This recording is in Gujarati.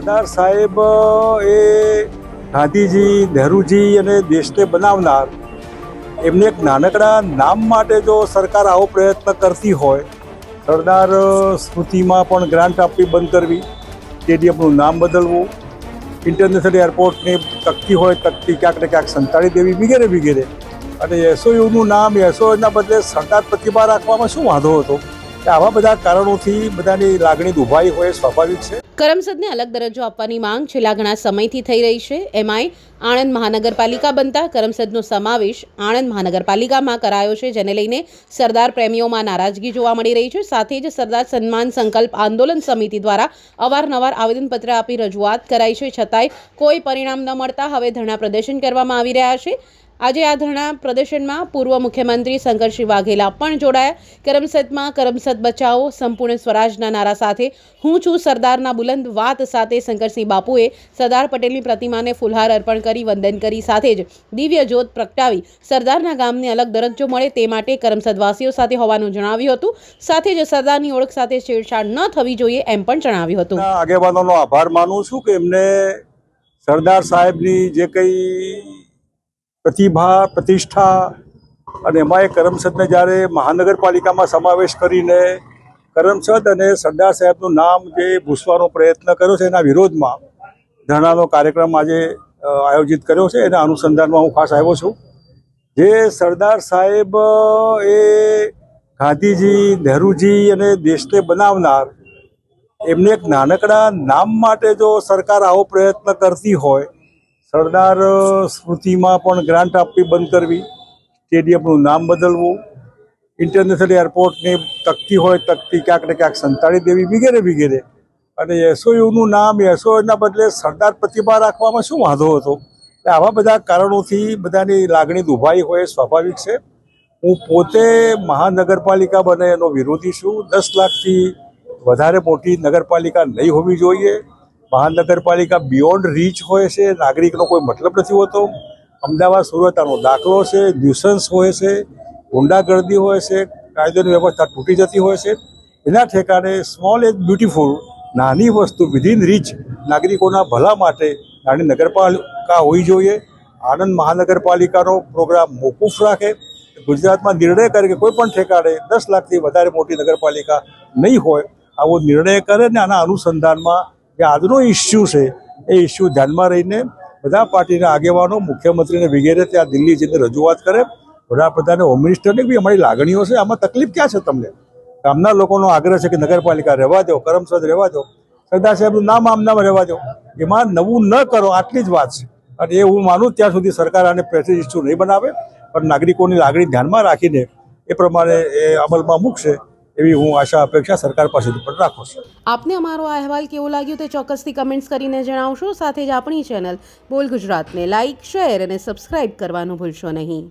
સરદાર સાહેબ એ ગાંધીજી, નહેરુજી અને દેશને બનાવનાર, એમને એક નાનકડા નામ માટે જો સરકાર આવો પ્રયત્ન કરતી હોય, સરદાર સ્મૃતિમાં પણ ગ્રાન્ટ આપવી બંધ કરવી, સ્ટેડિયમનું નામ બદલવું, ઇન્ટરનેશનલ એરપોર્ટની તકતી હોય, તકતી ક્યાંક ને ક્યાંક સંતાડી દેવી, વગેરે વગેરે. અને એસઓયુનું નામ એસઓના બદલે સરદાર પ્રતિભા રાખવામાં શું વાંધો હતો? આવા બધા કારણોથી બધાની લાગણી દુભાઈ હોય સ્વાભાવિક છે. કરમસદને અલગ દરજ્જો આપવાની માંગ છેલ્લા ઘણા સમયથી થઈ રહી છે. એમાંય આણંદ મહાનગરપાલિકા બનતા કરમસદનો સમાવેશ આણંદ મહાનગરપાલિકામાં કરાયો છે, જેને લઈને સરદાર પ્રેમીઓમાં નારાજગી જોવા મળી રહી છે. સાથે જ સરદાર સન્માન સંકલ્પ આંદોલન સમિતિ દ્વારા અવારનવાર આવેદનપત્ર આપી રજૂઆત કરાઈ છે. છતાંય કોઈ પરિણામ ન મળતા હવે ધરણા પ્રદર્શન કરવામાં આવી રહ્યા છે. આજે આ ધરણા પ્રદર્શનમાં પૂર્વ મુખ્યમંત્રી શંકરસિંહ વાઘેલા પણ જોડાયા. કરમસદમાં કરમસદ બચાવો, સંપૂર્ણ સ્વરાજના નારા સાથે હું છું સરદારના બુલંદ વાત સાથે શંકરસિંહ બાપુએ સરદાર પટેલની પ્રતિમાને ફુલહાર અર્પણ કરી, વંદન કરી, સાથે જ દિવ્ય જ્યોત પ્રગટાવી સરદારના ગામને અલગ દરજ્જો મળે તે માટે કરમસદવાસીઓ સાથે હોવાનું જણાવ્યું હતું. સાથે જ સરદારની ઓળખ સાથે છેડછાડ ન થવી જોઈએ એમ પણ જણાવ્યું હતું. આગેવાનોનો આભાર માનું છું કે એમને સરદાર સાહેબની જે કંઈ પ્રતિભા, પ્રતિષ્ઠા અને એમાં એ કરમસદને જ્યારે મહાનગરપાલિકામાં સમાવેશ કરીને કરમસદ અને સરદાર સાહેબનું નામ જે ભૂસવાનો પ્રયત્ન કર્યો છે એના વિરોધમાં ધરણાનો કાર્યક્રમ આજે આયોજિત કર્યો છે, એના અનુસંધાનમાં હું ખાસ આવ્યો છું. જે સરદાર સાહેબ એ ગાંધીજી, નહેરુજી અને દેશને બનાવનાર એમને એક નાનકડા નામ માટે જો સરકાર આવો પ્રયત્ન કરતી હોય સરદાર સ્મૃતિમાં પણ ગ્રાન્ટ આપવી બંધ કરવી, સ્ટેડિયમનું નામ બદલવું ઇન્ટરનેશનલ એરપોર્ટની તકતી હોય તકતી, ક્યાંક ને ક્યાંક સંતાડી દેવી, વગેરે વગેરે. અને એસઓયુનું નામ એસઓયુના બદલે સરદાર પ્રતિભા રાખવામાં શું વાંધો હતો? એટલે આવા બધા કારણોથી બધાની લાગણી દુભાઈ હોય, સ્વાભાવિક છે. હું પોતે મહાનગરપાલિકા બને એનો વિરોધી છું. દસ લાખથી વધારે મોટી નગરપાલિકા નહીં હોવી જોઈએ. મહાનગરપાલિકા બિયોન્ડ રીચ હોય છે, નાગરિકનો કોઈ મતલબ નથી હોતો. અમદાવાદ સુરત આનો દાખલો છે, ન્યુસન્સ હોય છે, ગુંડાગર્દી હોય છે, કાયદોની વ્યવસ્થા તૂટી જતી હોય છે. એના ઠેકાણે સ્મોલ એન્ડ બ્યુટીફુલ નાની વસ્તુ વિધિન રીચ નાગરિકોના ભલા માટે નાની નગરપાલિકા હોવી જોઈએ. આણંદ મહાનગરપાલિકાનો પ્રોગ્રામ મોકૂફ રાખે. ગુજરાતમાં નિર્ણય કરે કે કોઈ પણ ઠેકાણે દસ લાખથી વધારે મોટી નગરપાલિકા નહીં હોય, આવો નિર્ણય કરે ને આના અનુસંધાનમાં જે આજનો ઇસ્યુ છે, એ ઇસ્યુ ધ્યાનમાં રહીને બધા પાર્ટીના આગેવાનો, મુખ્યમંત્રીને વગેરે ત્યાં દિલ્હી જઈને રજૂઆત કરે. વડાપ્રધાને હોમ મિનિસ્ટરને બી અમારી લાગણીઓ છે. આમાં તકલીફ ક્યાં છે તમને? ગામના લોકોનો આગ્રહ છે કે નગરપાલિકા રહેવા દો, કરમસદ રહેવા દો. સરદાર સાહેબનું નામ આમનામાં રહેવા દો. એમાં નવું ન કરો, આટલી જ વાત છે. અને એ હું માનું ત્યાં સુધી સરકાર આને પ્રેસિડ ઇસ્યુ નહીં બનાવે. પણ નાગરિકોની લાગણી ધ્યાનમાં રાખીને એ પ્રમાણે એ અમલમાં મૂકશે. એવી હું આશા, અપેક્ષા સરકાર પાસેથી પણ રાખું છું. આપને અમારો આ અહેવાલ કેવો લાગ્યો તે ચોક્કસથી કમેન્ટ્સ કરીને જણાવશો. સાથે જ આપણી ચેનલ બોલ ગુજરાતને લાઇક શેર અને સબસ્ક્રાઇબ કરવાનું ભૂલશો નહીં.